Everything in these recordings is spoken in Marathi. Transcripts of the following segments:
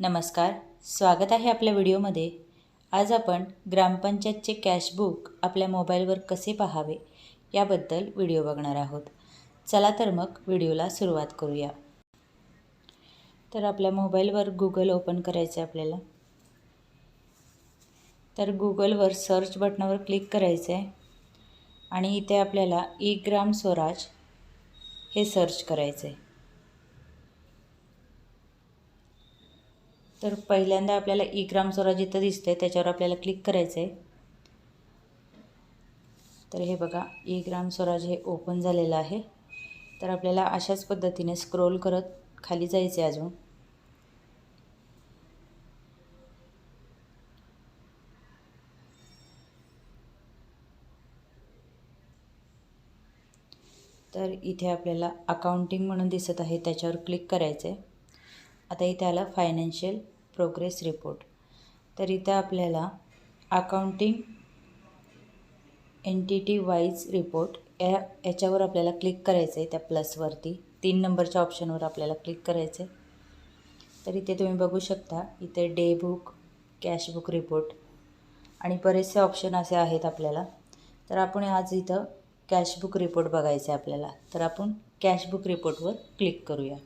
नमस्कार स्वागत आहे आपल्या व्हिडिओमध्ये. आज आपण ग्रामपंचायतचे कॅशबुक आपल्या मोबाईलवर कसे पाहावे याबद्दल व्हिडिओ बघणार आहोत. चला तर मग व्हिडिओला सुरुवात करूया. तर आपल्या मोबाईलवर गुगल ओपन करायचं आहे आपल्याला. तर गुगलवर सर्च बटनावर क्लिक करायचं आहे. आणि इथे आपल्याला ई ग्राम स्वराज हे सर्च करायचं आहे. तर पहिल्यांदा आपल्याला e ई ग्राम स्वराज इथं दिसतं आहे त्याच्यावर आपल्याला क्लिक करायचं आहे तर हे बघा e ई ग्राम स्वराज हे ओपन झालेलं आहे. तर आपल्याला अशाच पद्धतीने स्क्रोल करत खाली जायचं आहे अजून. तर इथे आपल्याला अकाउंटिंग म्हणून दिसत आहे त्याच्यावर क्लिक करायचं आहे आता इथे आलं फायनान्शियल प्रोग्रेस रिपोर्ट. तर इथं आपल्याला अकाउंटिंग एंटिटी वाईज रिपोर्ट या याच्यावर आपल्याला क्लिक करायचं आहे त्या प्लसवरती तीन नंबरच्या ऑप्शनवर आपल्याला क्लिक करायचं आहे तर इथे तुम्ही बघू शकता इथे day book cash book report आणि बरेचसे ऑप्शन असे आहेत आपल्याला. तर आपण आज इथं कॅश बुक रिपोर्ट बघायचं आहे आपल्याला. तर आपण कॅश बुक रिपोर्टवर क्लिक करूया.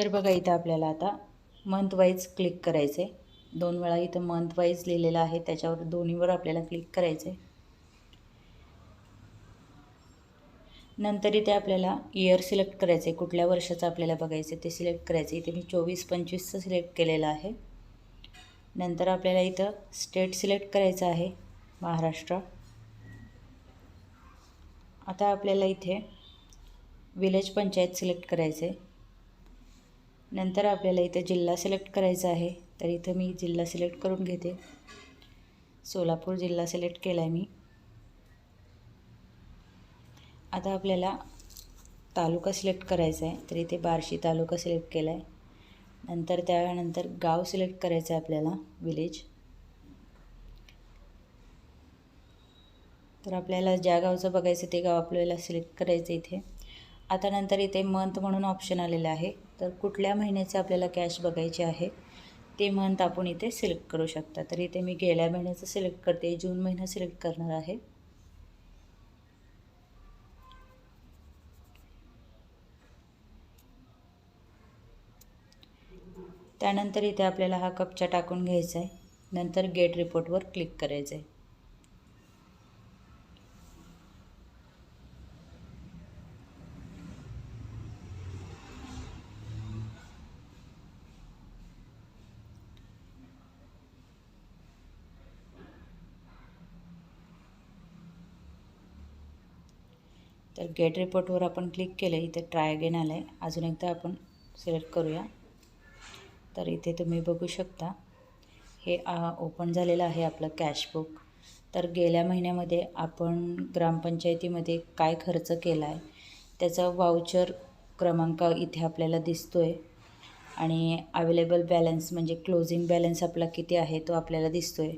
तर बघा इथं आपल्याला आता मंथ वाईज क्लिक करायचं आहे दोन वेळा इथं मंथ वाईज लिहिलेलं आहे त्याच्यावर दोन्हीवर आपल्याला क्लिक करायचं आहे नंतर इथे आपल्याला इयर सिलेक्ट करायचं आहे कुठल्या वर्षाचं आपल्याला बघायचं आहे ते सिलेक्ट करायचं इथे मी चोवीस पंचवीसचं सिलेक्ट केलेलं आहे. नंतर आपल्याला इथं स्टेट सिलेक्ट करायचं आहे महाराष्ट्र. आता आपल्याला इथे विलेज पंचायत सिलेक्ट करायचं आहे नंतर आपल्याला इथं जिल्हा सिलेक्ट करायचा आहे. तर इथं मी जिल्हा सिलेक्ट करून घेते. सोलापूर जिल्हा सिलेक्ट केला आहे मी. आता आपल्याला तालुका सिलेक्ट करायचा आहे. तर इथे बार्शी तालुका सिलेक्ट केला आहे नंतर त्यानंतर गाव सिलेक्ट करायचं आहे आपल्याला विलेज. तर आपल्याला ज्या गावचं बघायचं ते गाव आपल्याला सिलेक्ट करायचं इथे. आता नंतर इथे मंथ म्हणून ऑप्शन आलेलं आहे. तर कुठल्या महिन्याचे आपल्याला कॅश बघायचे आहे ते मंथ आपण इथे सिलेक्ट करू शकता. तर इथे मी गेल्या महिन्याचं सिलेक्ट करते जून महिना सिलेक्ट करणार आहे. त्यानंतर इथे आपल्याला हा कपचा टाकून घ्यायचा आहे. नंतर गेट रिपोर्टवर क्लिक करायचं आहे. तर गेट रिपोर्टवर आपण क्लिक केलं इथे ट्राय अगेन आलं आहे अजून एकदा आपण सिलेक्ट करूया. तर इथे तुम्ही बघू शकता हे ओपन झालेलं आहे आपलं कॅशबुक तर गेल्या महिन्यामध्ये आपण ग्रामपंचायतीमध्ये काय खर्च केला आहे त्याचा वाउचर क्रमांक इथे आपल्याला दिसतो आहे आणि अवेलेबल बॅलन्स म्हणजे क्लोजिंग बॅलन्स आपला किती आहे तो आपल्याला दिसतो आहे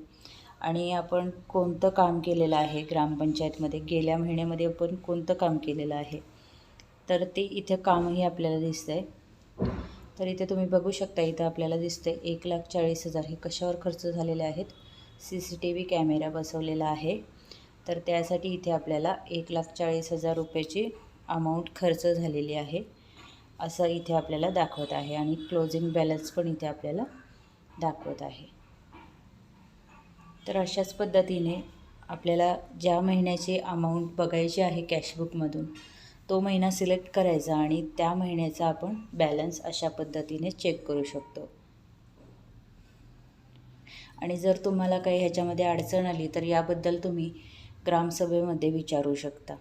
आणि आपण कोणतं काम केलेलं आहे ग्रामपंचायतमध्ये? गेल्या महिन्यामध्ये आपण कोणतं काम केलेलं आहे? तर ते इथे कामही आपल्याला दिसतं आहे तर इथे तुम्ही बघू शकता इथं आपल्याला दिसतं आहे एक लाख चाळीस हजार हे कशावर खर्च झालेले आहेत? C C T V camera बसवलेला आहे. तर त्यासाठी इथे आपल्याला एक लाख चाळीस हजार रुपयाची अमाऊंट खर्च झालेली आहे. असं इथे आपल्याला दाखवत आहे आणि क्लोजिंग बॅलन्स पण इथे आपल्याला दाखवत आहे. तर अशाच पद्धतीने आपल्याला ज्या महिन्याची अमाऊंट बघायची आहे कॅशबुकमधून तो महिना सिलेक्ट करायचा आणि त्या महिन्याचा आपण बॅलन्स अशा पद्धतीने चेक करू शकतो. आणि जर तुम्हाला काही ह्याच्यामध्ये अडचण आली तर याबद्दल तुम्ही ग्रामसभेमध्ये विचारू शकता.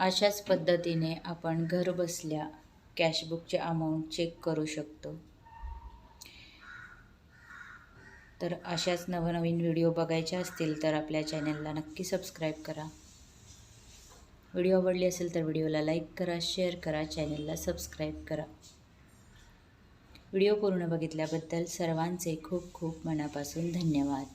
अशाच पद्धतीने आपण घर बसल्या कॅशबुकचे अमाऊंट चेक करू शकतो. तर अशाच नवनवीन व्हिडिओ बघायचे असतील तर आपल्या चॅनलला नक्की सबस्क्राईब करा. व्हिडिओ आवडली असेल तर व्हिडिओला लाईक करा शेअर करा चॅनलला सबस्क्राईब करा. व्हिडिओ पूर्ण बघितल्याबद्दल सर्वांचे खूप खूप मनापासून धन्यवाद.